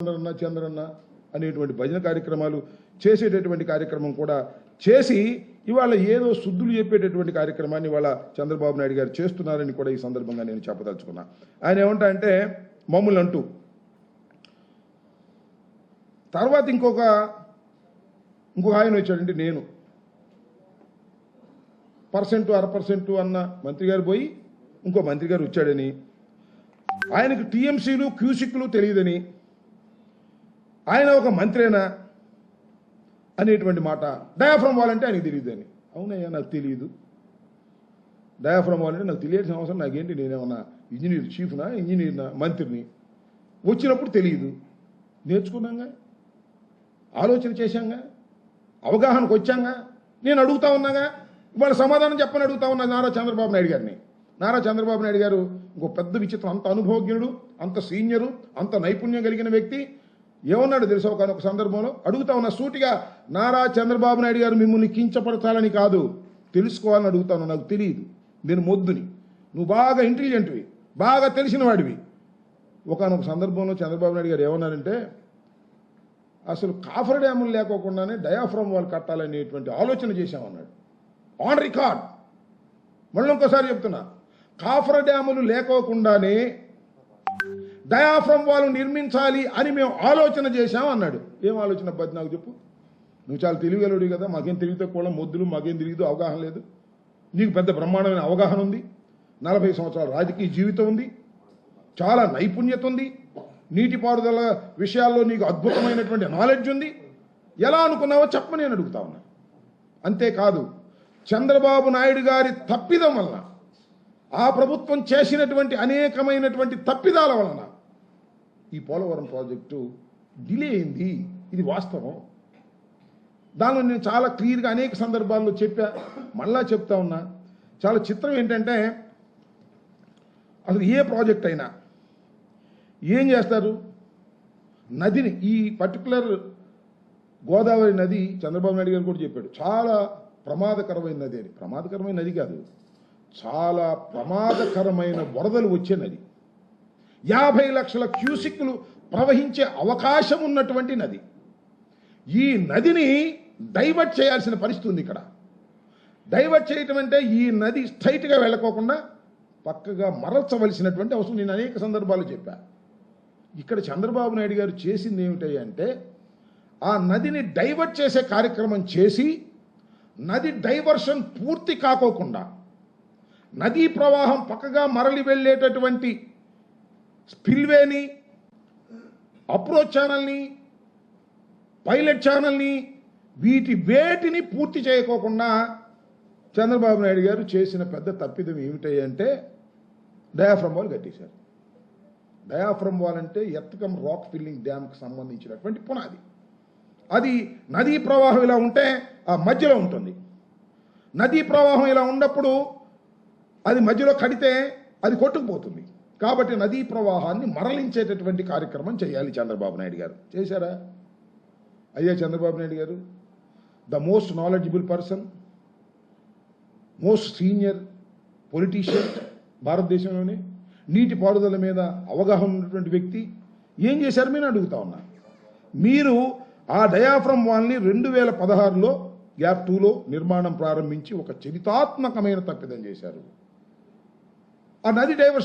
చంద్రన్న చంద్రన్న అనేటువంటి భజన కార్యక్రమాలు చేసేటటువంటి కార్యక్రమం కూడా చేసి ఇవాళ ఏదో శుద్ధులు చెప్పేటటువంటి కార్యక్రమాన్ని ఇవాళ చంద్రబాబు నాయుడు గారు చేస్తున్నారని కూడా ఈ సందర్భంగా నేను చెప్పదలుచుకున్నా. ఆయన ఏమంటా అంటే మమ్మల్ని అంటూ. తర్వాత ఇంకొక ఇంకొక ఆయన వచ్చాడండి నేను. పర్సెంట్ అర పర్సెంట్ అన్న మంత్రి గారు పోయి ఇంకో మంత్రి గారు వచ్చాడని. ఆయనకు టీఎంసీలు క్యూసిక్లు తెలియదని. ఆయన ఒక మంత్రేనా? అనేటువంటి మాట. డయాఫ్రమ్ వాల్ అంటే ఆయనకు తెలియదు అని. అవునయ్యా నాకు తెలియదు డయాఫ్రమ్ వాల్ అంటే నాకు తెలియాల్సిన అవసరం నాకేంటి? నేనేమన్నా ఇంజనీర్ చీఫ్నా ఇంజనీర్నా మంత్రిని? వచ్చినప్పుడు తెలియదు నేర్చుకున్నాగా? ఆలోచన చేశాంగా? అవగాహనకు వచ్చాంగా? నేను అడుగుతా ఉన్నాగా? ఇవాళ సమాధానం చెప్పని అడుగుతా ఉన్నా నారా చంద్రబాబు నాయుడు గారిని. నారా చంద్రబాబు నాయుడు గారు ఇంకో పెద్ద విచిత్రం అంత అనుభవజ్ఞుడు అంత సీనియరు అంత నైపుణ్యం కలిగిన వ్యక్తి. ఏమన్నాడు తెలుసా ఒక ఒక సందర్భంలో? అడుగుతా ఉన్నా సూటిగా నారా చంద్రబాబు నాయుడు గారు మిమ్మల్ని కించపరచాలని కాదు. తెలుసుకోవాలని అడుగుతాను నాకు తెలియదు నేను మొద్దుని. నువ్వు బాగా ఇంటెలిజెంట్వి బాగా తెలిసిన వాడివి. ఒకనొక సందర్భంలో చంద్రబాబు నాయుడు గారు ఏమన్నారంటే అసలు కాఫర్ డ్యాములు లేకోకుండానే డయాఫ్రమ్ వాళ్ళు కట్టాలనేటువంటి ఆలోచన చేశామన్నాడు ఆన్ రికార్డ్ మళ్ళీ ఇంకోసారి చెప్తున్నా కాఫర్ డ్యాములు లేకోకుండానే డయాఫ్రమ్ వాళ్ళు నిర్మించాలి అని మేము ఆలోచన చేశాం అన్నాడు. ఏం ఆలోచన బద్ది నాకు చెప్పు? నువ్వు చాలా తెలివిగలడు కదా మాకేం తెలివితే కూడా మొద్దులు మాకేం తెలియదు అవగాహన లేదు. నీకు పెద్ద బ్రహ్మాండమైన అవగాహన ఉంది. నలభై సంవత్సరాల రాజకీయ జీవితం ఉంది. చాలా నైపుణ్యత ఉంది. నీటిపారుదల విషయాల్లో నీకు అద్భుతమైనటువంటి నాలెడ్జ్ ఉంది. ఎలా అనుకున్నావో చెప్పని నేను అడుగుతా ఉన్నా. అంతేకాదు చంద్రబాబు నాయుడు గారి తప్పిదం వలన ఆ ప్రభుత్వం చేసినటువంటి అనేకమైనటువంటి తప్పిదాల వలన ఈ పోలవరం ప్రాజెక్టు డిలే అయింది. ఇది వాస్తవం. దానిలో నేను చాలా క్లియర్గా అనేక సందర్భాల్లో చెప్పా మళ్ళా చెప్తా ఉన్నా. చాలా చిత్రం ఏంటంటే అసలు ఏ ప్రాజెక్ట్ అయినా ఏం చేస్తారు? నదిని ఈ పర్టికులర్ గోదావరి నది చంద్రబాబు నాయుడు గారు కూడా చెప్పాడు. చాలా ప్రమాదకరమైన నది అని ప్రమాదకరమైన నది కాదు. చాలా ప్రమాదకరమైన వరదలు వచ్చే నది. యాభై లక్షల క్యూసిక్లు ప్రవహించే అవకాశం ఉన్నటువంటి నది. ఈ నదిని డైవర్ట్ చేయాల్సిన పరిస్థితి ఉంది ఇక్కడ. డైవర్ట్ చేయటం అంటే ఈ నది స్ట్రైట్గా వెళ్ళకోకుండా పక్కగా మరల్చవలసినటువంటి అవసరం నేను అనేక సందర్భాలు చెప్పా. ఇక్కడ చంద్రబాబు నాయుడు గారు చేసింది ఏమిటి అంటే ఆ నదిని డైవర్ట్ చేసే కార్యక్రమం చేసి నది డైవర్షన్ పూర్తి కాకోకుండా నదీ ప్రవాహం పక్కగా మరలి వెళ్ళేటటువంటి స్పిల్వేని అప్రోచ్ ఛానల్ని పైలట్ ఛానల్ని వీటి వేటిని పూర్తి చేయకోకుండా చంద్రబాబు నాయుడు గారు చేసిన పెద్ద తప్పిదం ఏమిటంటే డయాఫ్రమ్ వాల్ కట్టేశారు. డయాఫ్రమ్ వాల్ అంటే ఎత్తకం రాక్ ఫిల్లింగ్ డ్యామ్కి సంబంధించినటువంటి పునాది. అది నదీ ప్రవాహం ఇలా ఉంటే ఆ మధ్యలో ఉంటుంది. నదీ ప్రవాహం ఇలా ఉన్నప్పుడు అది మధ్యలో కడితే అది కొట్టుకుపోతుంది. కాబట్టి నదీ ప్రవాహాన్ని మరలించేటటువంటి కార్యక్రమం చేయాలి చంద్రబాబు నాయుడు గారు. చేశారా? అయ్యా Chandrababu Naidu garu the most knowledgeable person most senior politician భారతదేశంలోనే నీటి పారుదల మీద అవగాహన ఉన్నటువంటి వ్యక్తి. ఏం చేశారు మీరు? అడుగుతా ఉన్నా. మీరు ఆ డయాఫ్రమ్ వాల్ని రెండు వేల పదహారులో గ్యాప్ టూలో నిర్మాణం ప్రారంభించి ఒక చరితాత్మకమైన తప్పిదం చేశారు. ఆ నది డైవర్షన్